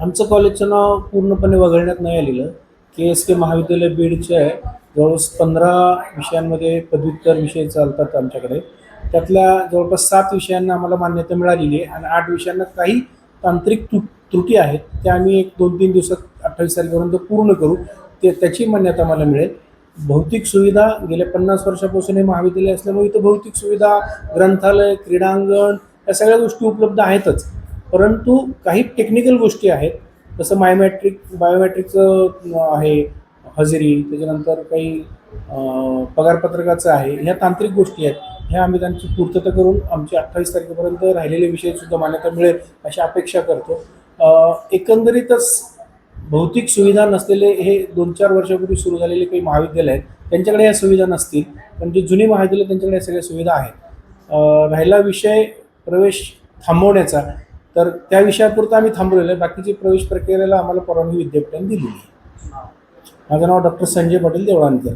आमचं कॉलेजचं नाव पूर्णपणे वगळण्यात नाही आलेलं. के एस के महाविद्यालय बीडचे आहे जवळपास पंधरा विषयांमध्ये पदव्युत्तर विषय चालतात आमच्याकडे. त्यातल्या जवळपास सात विषयांना आम्हाला मान्यता मिळालेली आहे आणि आठ विषयांना काही तांत्रिक तु त्रुटी आहेत त्या आम्ही एक दोन तीन दिवसात अठ्ठावीस तारखेपर्यंत पूर्ण करू. ते त्याची मान्यता आम्हाला मिळेल. भौतिक सुविधा गेल्या पन्नास वर्षापासून हे महाविद्यालय असल्यामुळे इथं भौतिक सुविधा ग्रंथालय क्रीडांगण या सगळ्या गोष्टी उपलब्ध आहेतच. परंतु काही टेक्निकल गोष्टी आहेत. जसं बायोमॅट्रिक बायोमॅट्रिकचं आहे हजेरी त्याच्यानंतर काही पगारपत्रकाचं आहे. ह्या तांत्रिक गोष्टी आहेत. ह्या आम्ही त्यांची पूर्तता करून आमची अठ्ठावीस तारखेपर्यंत राहिलेले विषयसुद्धा मान्यता मिळेल अशी अपेक्षा करतो. एकंदरीतच भौतिक सुविधा नसलेले हे दोन चार वर्षापूर्वी सुरू झालेले काही महाविद्यालय आहेत. त्यांच्याकडे या सुविधा नसतील. पण जे जुनी महाविद्यालय त्यांच्याकडे या सगळ्या सुविधा आहेत. राहिला विषय प्रवेश थांबवण्याचा. तर त्या विषयापुरता आम्ही थांबवलेलं आहे. बाकीची प्रवेश प्रक्रियेला आम्हाला परवानगी विद्यापीठाने दिलेली आहे. माझं नाव डॉक्टर संजय पाटील देवळानकर.